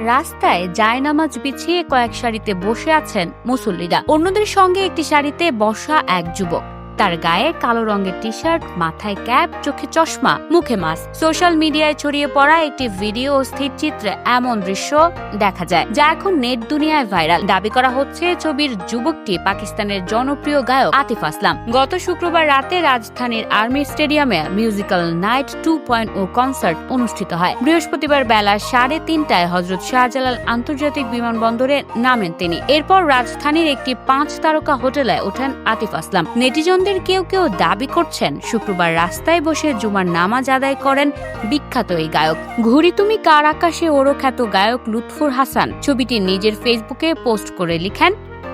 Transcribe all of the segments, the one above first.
রাস্তায় জায়নামাজ বিছিয়ে কয়েক সারিতে বসে আছেন মুসল্লিরা। অন্যদের সঙ্গে একটি সারিতে বসা এক যুবক। তার গায়ে কালো রঙের টি শার্ট মাথায় ক্যাপ চোখে চশমা, মুখে মাস্ক সোশ্যাল মিডিয়ায় ছড়িয়ে পড়া একটি ভিডিও ও স্থিরচিত্রে এমন দৃশ্য দেখা যায়, যা এখন নেট দুনিয়ায় ভাইরাল দাবি করা হচ্ছে ছবির যুবকটি পাকিস্তানের জনপ্রিয় গায়ক আতিফ আসলাম। গত শুক্রবার রাতে রাজধানীর আর্মি স্টেডিয়ামে musical night two point o concert অনুষ্ঠিত হয়। বৃহস্পতিবার বেলা সাড়ে তিনটায় হজরত শাহজালাল আন্তর্জাতিক বিমানবন্দরে নামেন তিনি। এরপর রাজধানীর একটি পাঁচ তারকা হোটেলে ওঠেন আতিফ আসলাম। নেটিজনদের কেউ কেউ দাবি করছেন, শুক্রবার রাস্তায় বসে জুমার নামাজ আদায় করেন বিখ্যাত এই গায়ক। ঘুরি তুমি কার আকাশে ওরো খ্যাত গায়ক লুৎফুর হাসান। ছবিটি নিজের ফেসবুকে পোস্ট করে লিখেন,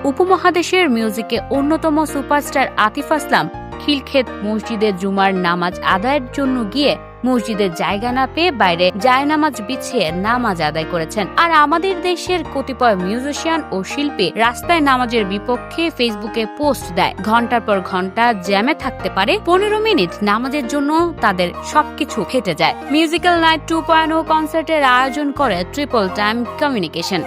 উপমহাদেশের মিউজিকে অন্যতম সুপারস্টার আতিফ আসলাম। খিলক্ষেত মসজিদে জুমার নামাজ আদায়ের জন্য গিয়ে মসজিদের জায়গা না পেয়ে বাইরে জায়নামাজ বিছিয়ে নামাজ আদায় করেছেন। আর আমাদের দেশের কতিপয় মিউজিশিয়ান ও শিল্পী রাস্তায় নামাজের বিপক্ষে ফেসবুকে পোস্ট দেয়। ঘণ্টার পর ঘণ্টা জ্যামে থাকতে পারে, পনেরো মিনিট নামাজের জন্য তাদের সবকিছু ফেটে যায়। মিউজিক্যাল নাইট টু পয়েন্ট কনসার্টের আয়োজন করে ট্রিপল টাইম কমিউনিকেশন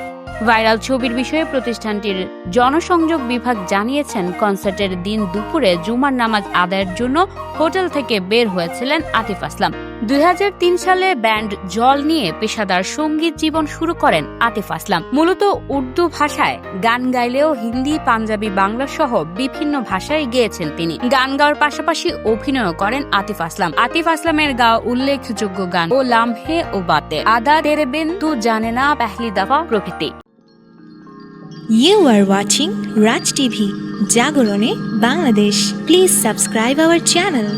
ভাইরাল ছবির বিষয়ে প্রতিষ্ঠানটির জনসংযোগ বিভাগ জানিয়েছেন কনসার্টের দিন দুপুরে জুমার নামাজ আদায়ের জন্য হোটেল থেকে বের হয়েছিলেন আতিফ আসলাম। দুই হাজার তিন সালে ব্যান্ড জল নিয়ে পেশাদার সংগীত জীবন শুরু করেন আতিফ আসলাম মূলত উর্দু ভাষায় গান গাইলেও হিন্দি পাঞ্জাবি বাংলা সহ বিভিন্ন ভাষায় গেয়েছেন তিনি গান গাওয়ার পাশাপাশি অভিনয় করেন আতিফ আসলাম আতিফ আসলামের গাওয়া উল্লেখযোগ্য গান ও লামহে ও বাতে আদা তেরে বিন তু জানে না পেহলি দফা প্রভৃতি You are watching Raj TV, Jagorone, Bangladesh. Please subscribe our channel.